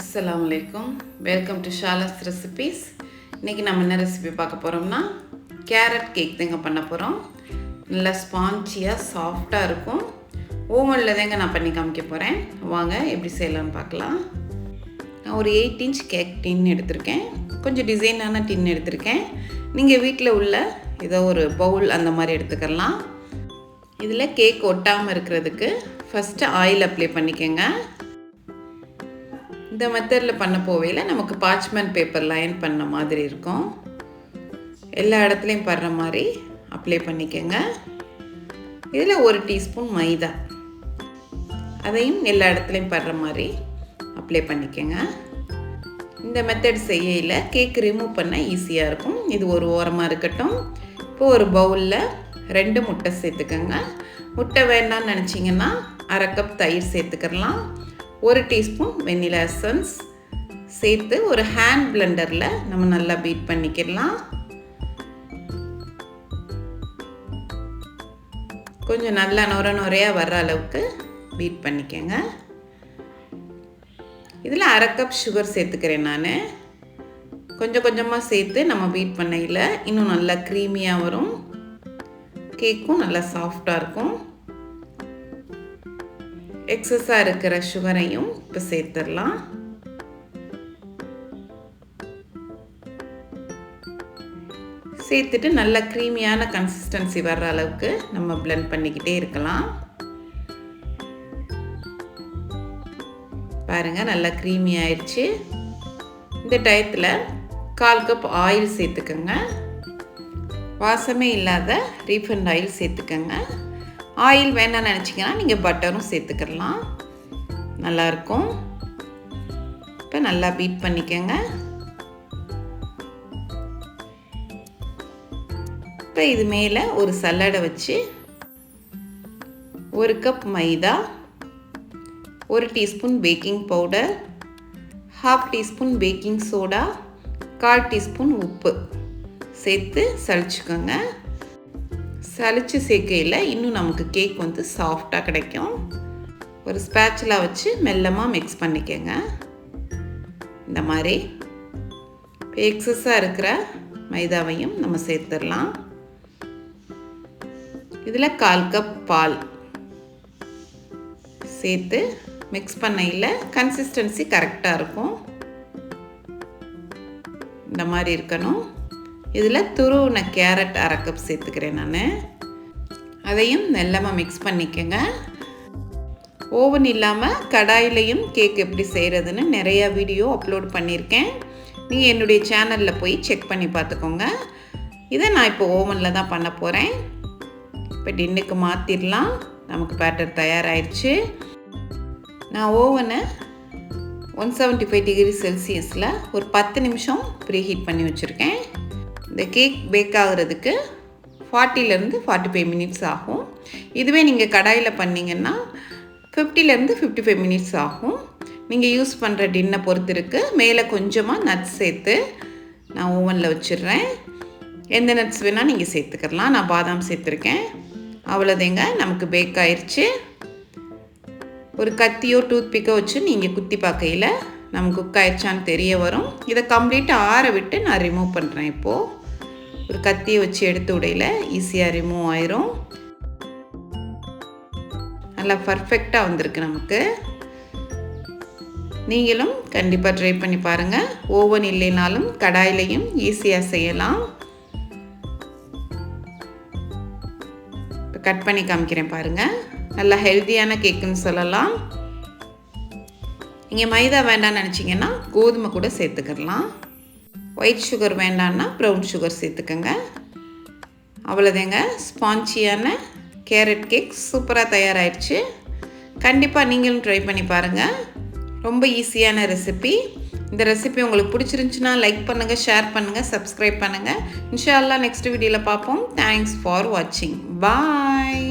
அஸ்லாம் வலைக்கும் welcome to ஷாலஸ் recipes இன்றைக்கி நம்ம என்ன ரெசிபி பார்க்க போகிறோம்னா கேரட் கேக் தாங்க பண்ண போகிறோம் நல்லா ஸ்பான்ச்சியாக சாஃப்டாக இருக்கும். ஓவனில் தாங்க நான் பண்ணி காமிக்க போகிறேன் வாங்க எப்படி செய்யலாம்னு பார்க்கலாம். நான் ஒரு எயிட் இன்ச் கேக் டின் எடுத்திருக்கேன். கொஞ்சம் டிசைனான டின் எடுத்திருக்கேன். நீங்கள் வீட்டில் உள்ள ஏதோ ஒரு பவுல் அந்த மாதிரி எடுத்துக்கலாம். இதில் கேக் ஒட்டாமல் இருக்கிறதுக்கு ஃபஸ்ட்டு ஆயில் அப்ளை பண்ணிக்கோங்க. இந்த மெத்தடில் பண்ண போவையில் நமக்கு பாச்மெண்ட் பேப்பர் லைன் பண்ண மாதிரி இருக்கும். எல்லா இடத்துலையும் படுற மாதிரி அப்ளை பண்ணிக்கோங்க. இதில் ஒரு டீஸ்பூன் மைதா. அதையும் எல்லா இடத்துலையும் படுற மாதிரி அப்ளை பண்ணிக்கோங்க. இந்த மெத்தட் செய்யல கேக் ரிமூவ் பண்ண ஈஸியாக இருக்கும். இது ஒரு ஓரமாக இருக்கட்டும். இப்போ ஒரு பவுலில் ரெண்டு முட்டை சேர்த்துக்கோங்க. முட்டை வேண்டாம்னு நினச்சிங்கன்னா அரை கப் தயிர் சேர்த்துக்கலாம். ஒரு டீஸ்பூன் வெண்ணிலா எசன்ஸ் சேர்த்து ஒரு ஹேண்ட் பிளெண்டரில் நம்ம நல்லா பீட் பண்ணிக்கிடலாம். கொஞ்சம் நல்லா நுர நுரையாக வர்ற அளவுக்கு பீட் பண்ணிக்கோங்க. இதில் அரை கப் சுகர் சேர்த்துக்கிறேன் நான். கொஞ்சம் கொஞ்சமாக சேர்த்து நம்ம பீட் பண்ணையில் இன்னும் நல்லா க்ரீமியாக வரும். கேக்கும் நல்லா சாஃப்டாக இருக்கும். எக்ஸஸாக இருக்கிற சுகரையும் இப்போ சேர்த்துடலாம். சேர்த்துட்டு நல்ல க்ரீமியான கன்சிஸ்டன்சி வர்ற அளவுக்கு நம்ம பிளெண்ட் பண்ணிக்கிட்டே இருக்கலாம். பாருங்கள் நல்லா க்ரீமி ஆயிடுச்சு. இந்த டயத்தில் கால் கப் ஆயில் சேர்த்துக்கோங்க. வாசமே இல்லாத ரீஃபண்ட் ஆயில் சேர்த்துக்கோங்க. ஆயில் வேணாம்னு நினச்சிங்கன்னா நீங்கள் பட்டரும் சேர்த்துக்கிடலாம் நல்லாயிருக்கும். இப்போ நல்லா பீட் பண்ணிக்கோங்க. இப்போ இது மேலே ஒரு சல்லடை வச்சு ஒரு கப் மைதா ஒரு teaspoon baking powder half teaspoon baking soda கால் டீஸ்பூன் உப்பு. சேர்த்து சளிச்சுக்கோங்க. சளிச்சு சேர்க்கையில் இன்னும் நமக்கு கேக் வந்து சாஃப்டாக கிடைக்கும். ஒரு ஸ்பேச்சலாக வச்சு மெல்லமாக மிக்ஸ் பண்ணிக்கோங்க. இந்த மாதிரி இப்போ எக்ஸஸாக இருக்கிற மைதாவையும் நம்ம சேர்த்துடலாம். இதில் கால் கப் பால் சேர்த்து மிக்ஸ் பண்ணையில் கன்சிஸ்டன்சி கரெக்டாக இருக்கும். இந்த மாதிரி இருக்கணும். இதில் துருவின கேரட் அரை கப் சேர்த்துக்கிறேன் நான். அதையும் நெல்லமாக மிக்ஸ் பண்ணிக்கோங்க. ஓவன் இல்லாமல் கடாயிலையும் கேக் எப்படி செய்கிறதுன்னு நிறையா வீடியோ அப்லோட் பண்ணியிருக்கேன். நீங்கள் என்னுடைய சேனலில் போய் செக் பண்ணி பார்த்துக்கோங்க. இதை நான் இப்போ ஓவனில் தான் பண்ண போகிறேன் இப்போ டின்னுக்கு மாற்றிடலாம் நமக்கு பேட்டர் தயாராகிடுச்சு நான் ஓவனை ஒன் செவன்ட்டி ஃபைவ் டிகிரி செல்சியஸில் ஒரு பத்து நிமிஷம் ப்ரீ ஹீட் பண்ணி வச்சுருக்கேன். இந்த கேக் பேக் ஆகுறதுக்கு ஃபார்ட்டிலேருந்து ஃபார்ட்டி ஃபைவ் மினிட்ஸ் ஆகும். இதுவே நீங்கள் கடாயில் பண்ணிங்கன்னா ஃபிஃப்டிலேருந்து ஃபிஃப்டி ஃபைவ் மினிட்ஸ் ஆகும். நீங்கள் யூஸ் பண்ணுற டின்னை பொறுத்து இருக்குது மேலே கொஞ்சமாக நட்ஸ் சேர்த்து நான் ஓவனில் வச்சிடுறேன். எந்த நட்ஸ் வேணால் நீங்கள் சேர்த்துக்கலாம். நான் பாதாம் சேர்த்துருக்கேன். அவ்வளோதேங்க நமக்கு பேக் ஆயிடுச்சு ஒரு கத்தியோ டூத் பிக்கோ வச்சு நீங்கள் குத்தி பார்க்கையில் நமக்கு குக் ஆயிடுச்சான்னு தெரிய வரும். இதை கம்ப்ளீட்டாக ஆற விட்டு நான் ரிமூவ் பண்ணுறேன் இப்போது ஒரு கத்தியை வச்சு எடுத்து உடையில் ஈஸியாக ரிமூவ் ஆயிரும். நல்லா பர்ஃபெக்டாக வந்திருக்கு நமக்கு. நீங்களும் கண்டிப்பாக ட்ரை பண்ணி பாருங்கள் ஓவன் இல்லைனாலும் கடாயிலையும் ஈஸியாக செய்யலாம். இப்போ கட் பண்ணி காமிக்கிறேன் பாருங்கள் நல்லா ஹெல்த்தியான கேக்குன்னு சொல்லலாம். நீங்கள் மைதா வேண்டாம்னு நினச்சிங்கன்னா கோதுமை கூட சேர்த்துக்கிடலாம் ஒயிட் சுகர் வேண்டான்னா ப்ரௌன் சுகர் சேர்த்துக்கோங்க. அவ்வளோதேங்க ஸ்பான்ச்சியான கேரட் கேக் சூப்பராக தயாராகிடுச்சு கண்டிப்பாக நீங்களும் ட்ரை பண்ணி பாருங்கள் ரொம்ப ஈஸியான ரெசிபி இந்த ரெசிபி உங்களுக்கு பிடிச்சிருந்துச்சுன்னா லைக் பண்ணுங்கள் ஷேர் பண்ணுங்கள் சப்ஸ்கிரைப் பண்ணுங்கள் இன்ஷால்லா நெக்ஸ்ட் வீடியோவில் பார்ப்போம். தேங்க்ஸ் ஃபார் வாட்சிங் பாய்